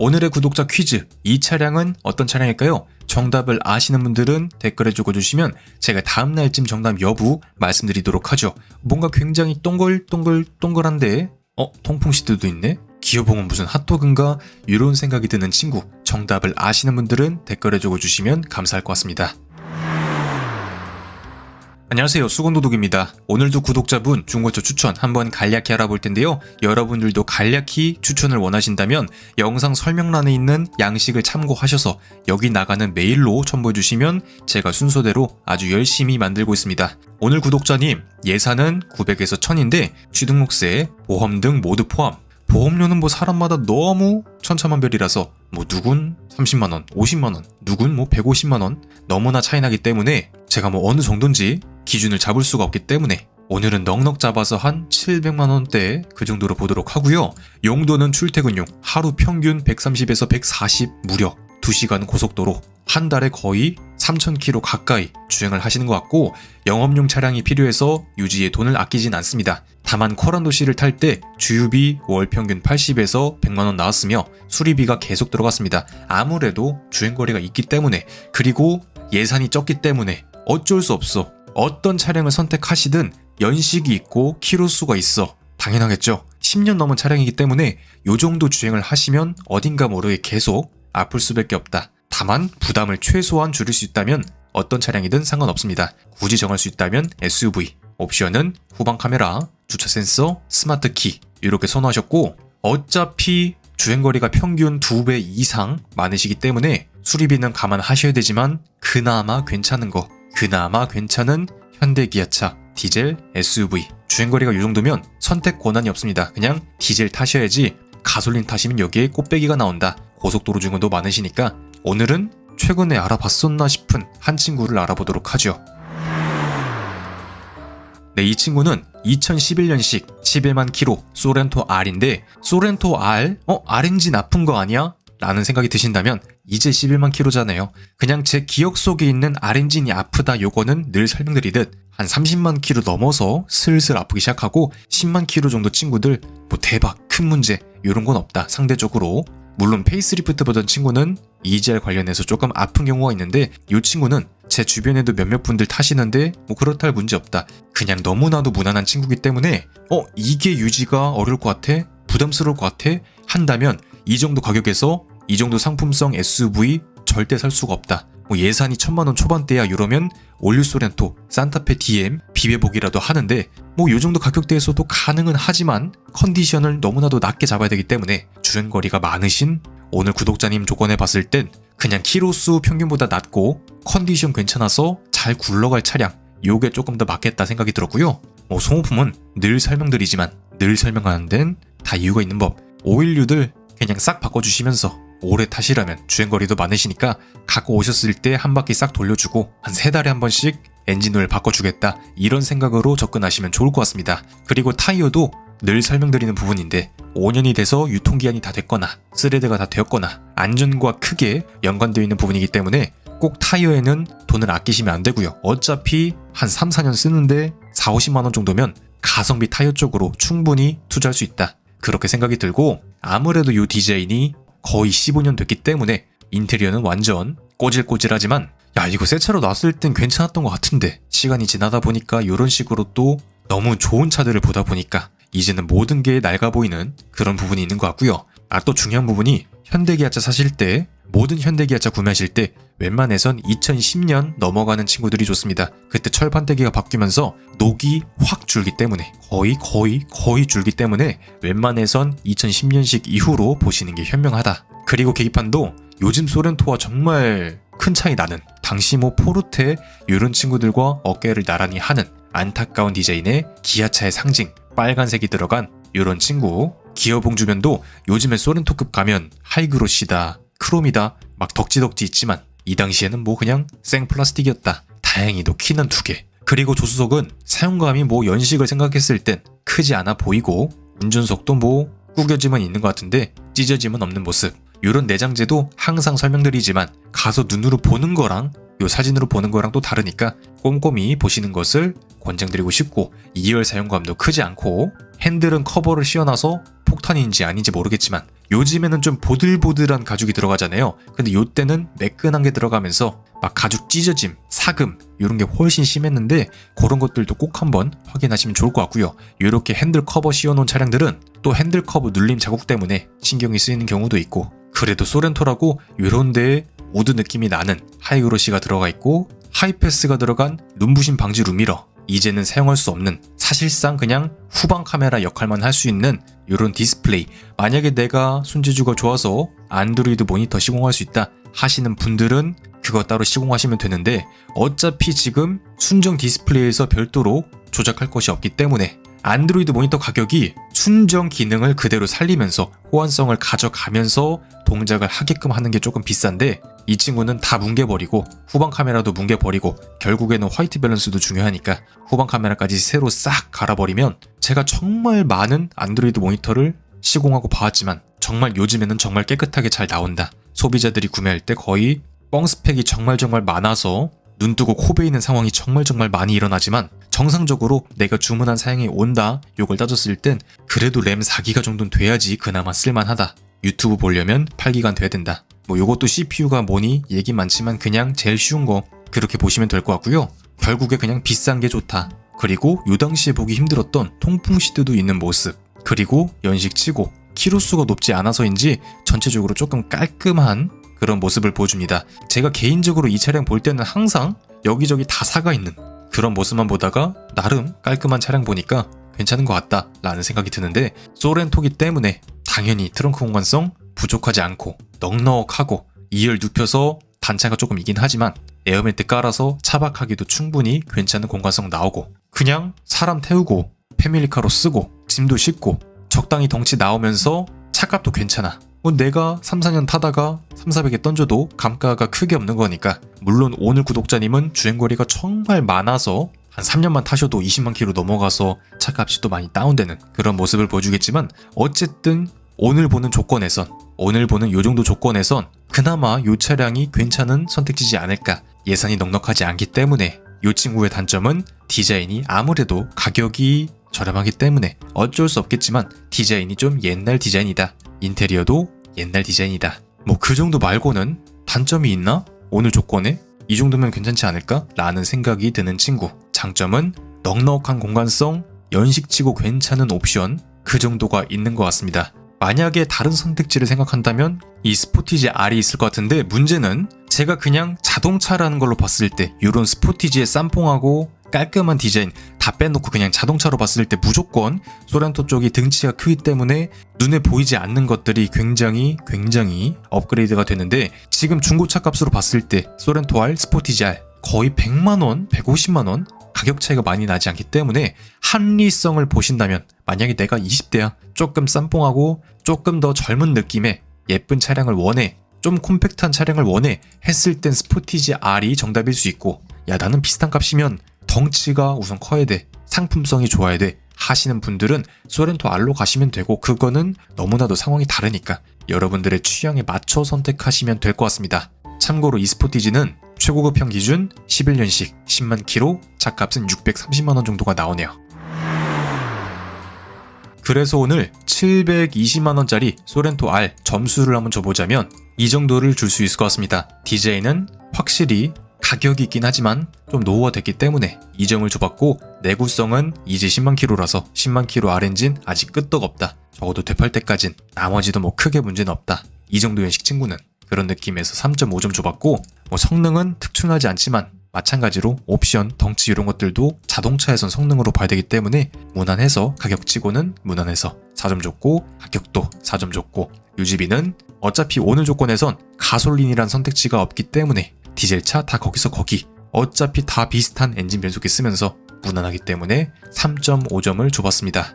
오늘의 구독자 퀴즈. 이 차량은 어떤 차량일까요? 정답을 아시는 분들은 댓글에 적어주시면 제가 다음 날쯤 정답 여부 말씀드리도록 하죠. 뭔가 굉장히 동글동글 동글한데, 어, 통풍 시트도 있네? 기어봉은 무슨 핫도그인가? 이런 생각이 드는 친구. 정답을 아시는 분들은 댓글에 적어주시면 감사할 것 같습니다. 안녕하세요. 수건도독입니다. 오늘도 구독자분 중고차 추천 한번 간략히 알아볼 텐데요. 여러분들도 간략히 추천을 원하신다면 영상 설명란에 있는 양식을 참고하셔서 여기 나가는 메일로 첨부해주시면 제가 순서대로 아주 열심히 만들고 있습니다. 오늘 구독자님 예산은 900에서 1000인데 취등록세, 보험 등 모두 포함. 보험료는 뭐 사람마다 너무 천차만별이라서 뭐 누군 30만원, 50만원, 누군 뭐 150만원 너무나 차이 나기 때문에 제가 뭐 어느 정도인지 기준을 잡을 수가 없기 때문에 오늘은 넉넉 잡아서 한 700만 원대 그 정도로 보도록 하고요. 용도는 출퇴근용 하루 평균 130에서 140 무려 2시간 고속도로 한 달에 거의 3,000km 가까이 주행을 하시는 것 같고 영업용 차량이 필요해서 유지에 돈을 아끼진 않습니다. 다만 코란 도시를 탈 때 주유비 월 평균 80에서 100만 원 나왔으며 수리비가 계속 들어갔습니다. 아무래도 주행 거리가 있기 때문에 그리고 예산이 적기 때문에 어쩔 수 없어. 어떤 차량을 선택하시든 연식이 있고 키로수가 있어. 당연하겠죠. 10년 넘은 차량이기 때문에 요 정도 주행을 하시면 어딘가 모르게 계속 아플 수밖에 없다. 다만 부담을 최소한 줄일 수 있다면 어떤 차량이든 상관없습니다. 굳이 정할 수 있다면 SUV. 옵션은 후방 카메라, 주차 센서, 스마트 키 이렇게 선호하셨고 어차피 주행거리가 평균 2배 이상 많으시기 때문에 수리비는 감안하셔야 되지만 그나마 괜찮은 거, 그나마 괜찮은 현대 기아차 디젤 SUV 주행거리가 이 정도면 선택 권한이 없습니다. 그냥 디젤 타셔야지 가솔린 타시면 여기에 꽃배기가 나온다. 고속도로 중에도 많으시니까 오늘은 최근에 알아봤었나 싶은 한 친구를 알아보도록 하죠. 네, 이 친구는 2011년식 11만 킬로 소렌토 R인데 소렌토 R? 어? R인지 나쁜 거 아니야? 라는 생각이 드신다면 이제 11만 킬로잖아요. 그냥 제 기억 속에 있는 R엔진이 아프다 요거는 늘 설명드리듯 한 30만 킬로 넘어서 슬슬 아프기 시작하고 10만 킬로 정도 친구들 뭐 대박 큰 문제 요런 건 없다 상대적으로 물론 페이스리프트 버전 친구는 EGR 관련해서 조금 아픈 경우가 있는데 이 친구는 제 주변에도 몇몇 분들 타시는데 뭐 그렇다 할 문제 없다. 그냥 너무나도 무난한 친구기 때문에 어 이게 유지가 어려울 것 같아? 부담스러울 것 같아? 한다면 이 정도 가격에서 이 정도 상품성 SUV 절대 살 수가 없다. 뭐 예산이 천만 원 초반대야 이러면 올류 소렌토, 산타페 DM 비벼보기라도 하는데 뭐 요 정도 가격대에서도 가능은 하지만 컨디션을 너무나도 낮게 잡아야 되기 때문에 주행거리가 많으신 오늘 구독자님 조건에 봤을 땐 그냥 키로수 평균보다 낮고 컨디션 괜찮아서 잘 굴러갈 차량 요게 조금 더 맞겠다 생각이 들었고요. 뭐 소모품은 늘 설명드리지만 늘 설명하는 데는 다 이유가 있는 법. 오일류들 그냥 싹 바꿔주시면서 오래 타시려면 주행거리도 많으시니까 갖고 오셨을 때 한 바퀴 싹 돌려주고 한 세 달에 한 번씩 엔진오일 바꿔주겠다 이런 생각으로 접근하시면 좋을 것 같습니다. 그리고 타이어도 늘 설명드리는 부분인데 5년이 돼서 유통기한이 다 됐거나 스레드가 다 되었거나 안전과 크게 연관되어 있는 부분이기 때문에 꼭 타이어에는 돈을 아끼시면 안 되고요. 어차피 한 3, 4년 쓰는데 4, 50만 원 정도면 가성비 타이어 쪽으로 충분히 투자할 수 있다. 그렇게 생각이 들고 아무래도 이 디자인이 거의 15년 됐기 때문에 인테리어는 완전 꼬질꼬질하지만 야 이거 새 차로 나왔을 땐 괜찮았던 것 같은데 시간이 지나다 보니까 이런 식으로 또 너무 좋은 차들을 보다 보니까 이제는 모든 게 낡아 보이는 그런 부분이 있는 것 같고요. 아 또 중요한 부분이 현대기아차 사실 때 모든 현대기아차 구매하실 때 웬만해선 2010년 넘어가는 친구들이 좋습니다. 그때 철판대기가 바뀌면서 녹이 확 줄기 때문에 거의 거의 거의 줄기 때문에 웬만해선 2010년식 이후로 보시는 게 현명하다. 그리고 계기판도 요즘 소렌토와 정말 큰 차이 나는 당시 뭐 포르테 이런 친구들과 어깨를 나란히 하는 안타까운 디자인의 기아차의 상징 빨간색이 들어간 이런 친구 기어봉 주변도 요즘에 소렌토급 가면 하이그로시다 크롬이다. 막 덕지덕지 있지만 이 당시에는 뭐 그냥 생 플라스틱이었다. 다행히도 키는 두 개. 그리고 조수석은 사용감이 뭐 연식을 생각했을 땐 크지 않아 보이고 운전석도 뭐 구겨짐은 있는 것 같은데 찢어짐은 없는 모습. 이런 내장재도 항상 설명드리지만 가서 눈으로 보는 거랑 요 사진으로 보는 거랑 또 다르니까 꼼꼼히 보시는 것을 권장드리고 싶고 2열 사용감도 크지 않고 핸들은 커버를 씌워놔서 폭탄인지 아닌지 모르겠지만 요즘에는 좀 보들보들한 가죽이 들어가잖아요. 근데 요때는 매끈한 게 들어가면서 막 가죽 찢어짐, 사금 이런 게 훨씬 심했는데 그런 것들도 꼭 한번 확인하시면 좋을 것 같고요. 이렇게 핸들 커버 씌워놓은 차량들은 또 핸들 커버 눌림 자국 때문에 신경이 쓰이는 경우도 있고 그래도 소렌토라고 이런 데에 우드 느낌이 나는 하이그로시가 들어가 있고 하이패스가 들어간 눈부신 방지 루미러 이제는 사용할 수 없는 사실상 그냥 후방 카메라 역할만 할 수 있는 이런 디스플레이. 만약에 내가 손재주가 좋아서 안드로이드 모니터 시공할 수 있다 하시는 분들은 그거 따로 시공하시면 되는데 어차피 지금 순정 디스플레이에서 별도로 조작할 것이 없기 때문에 안드로이드 모니터 가격이 순정 기능을 그대로 살리면서 호환성을 가져가면서 동작을 하게끔 하는 게 조금 비싼데 이 친구는 다 뭉개버리고 후방 카메라도 뭉개버리고 결국에는 화이트 밸런스도 중요하니까 후방 카메라까지 새로 싹 갈아버리면 제가 정말 많은 안드로이드 모니터를 시공하고 봐왔지만 정말 요즘에는 정말 깨끗하게 잘 나온다. 소비자들이 구매할 때 거의 뻥 스펙이 정말 정말 많아서 눈 뜨고 코 베이는 상황이 정말 정말 많이 일어나지만 정상적으로 내가 주문한 사양이 온다 요걸 따졌을 땐 그래도 램 4기가 정도는 돼야지 그나마 쓸만하다. 유튜브 보려면 8기가 돼야 된다. 뭐 요것도 CPU가 뭐니 얘기 많지만 그냥 제일 쉬운 거 그렇게 보시면 될 것 같고요. 결국에 그냥 비싼 게 좋다. 그리고 요 당시에 보기 힘들었던 통풍 시트도 있는 모습. 그리고 연식치고 키로수가 높지 않아서인지 전체적으로 조금 깔끔한 그런 모습을 보여줍니다. 제가 개인적으로 이 차량 볼 때는 항상 여기저기 다 사가 있는 그런 모습만 보다가 나름 깔끔한 차량 보니까 괜찮은 것 같다 라는 생각이 드는데 소렌토기 때문에 당연히 트렁크 공간성 부족하지 않고 넉넉하고 2열 눕혀서 단차가 조금 있긴 하지만 에어매트 깔아서 차박하기도 충분히 괜찮은 공간성 나오고 그냥 사람 태우고 패밀리카로 쓰고 짐도 싣고 적당히 덩치 나오면서 차값도 괜찮아 뭐 내가 3, 4년 타다가 3, 400에 던져도 감가가 크게 없는 거니까. 물론 오늘 구독자님은 주행거리가 정말 많아서 한 3년만 타셔도 20만 킬로 넘어가서 차값이 또 많이 다운되는 그런 모습을 보여주겠지만 어쨌든 오늘 보는 조건에선 오늘 보는 요 정도 조건에선 그나마 요 차량이 괜찮은 선택지지 않을까 예산이 넉넉하지 않기 때문에 요 친구의 단점은 디자인이 아무래도 가격이 저렴하기 때문에 어쩔 수 없겠지만 디자인이 좀 옛날 디자인이다. 인테리어도 옛날 디자인이다 뭐 그 정도 말고는 단점이 있나? 오늘 조건에 이 정도면 괜찮지 않을까? 라는 생각이 드는 친구 장점은 넉넉한 공간성 연식치고 괜찮은 옵션 그 정도가 있는 것 같습니다 만약에 다른 선택지를 생각한다면 이 스포티지 R이 있을 것 같은데 문제는 제가 그냥 자동차라는 걸로 봤을 때 이런 스포티지의 쌈뽕하고 깔끔한 디자인 다 빼놓고 그냥 자동차로 봤을 때 무조건 소렌토 쪽이 등치가 크기 때문에 눈에 보이지 않는 것들이 굉장히 굉장히 업그레이드가 되는데 지금 중고차 값으로 봤을 때 소렌토 R, 스포티지 R 거의 100만원, 150만원 가격 차이가 많이 나지 않기 때문에 합리성을 보신다면 만약에 내가 20대야 조금 쌈뽕하고 조금 더 젊은 느낌의 예쁜 차량을 원해 좀 콤팩트한 차량을 원해 했을 땐 스포티지 R이 정답일 수 있고 야 나는 비슷한 값이면 덩치가 우선 커야 돼 상품성이 좋아야 돼 하시는 분들은 소렌토 R로 가시면 되고 그거는 너무나도 상황이 다르니까 여러분들의 취향에 맞춰 선택하시면 될 것 같습니다 참고로 이 스포티지는 최고급형 기준 11년식 10만 킬로 차값은 630만 원 정도가 나오네요 그래서 오늘 720만 원짜리 소렌토 R 점수를 한번 줘보자면 이 정도를 줄 수 있을 것 같습니다. 디자인은 확실히 가격이 있긴 하지만 좀 노후화 됐기 때문에 이 점을 줘봤고 내구성은 이제 10만 킬로라서 10만 킬로 R 엔진 아직 끄떡 없다. 적어도 되팔 때까진 나머지도 뭐 크게 문제는 없다. 이 정도 연식 친구는 그런 느낌에서 3.5점 줘봤고 뭐 성능은 특출나지 않지만 마찬가지로 옵션, 덩치 이런 것들도 자동차에선 성능으로 봐야 되기 때문에 무난해서 가격치고는 무난해서 4점 줬고 가격도 4점 줬고 유지비는 어차피 오늘 조건에선 가솔린이란 선택지가 없기 때문에 디젤차 다 거기서 거기 어차피 다 비슷한 엔진 변속기 쓰면서 무난하기 때문에 3.5점을 줘봤습니다.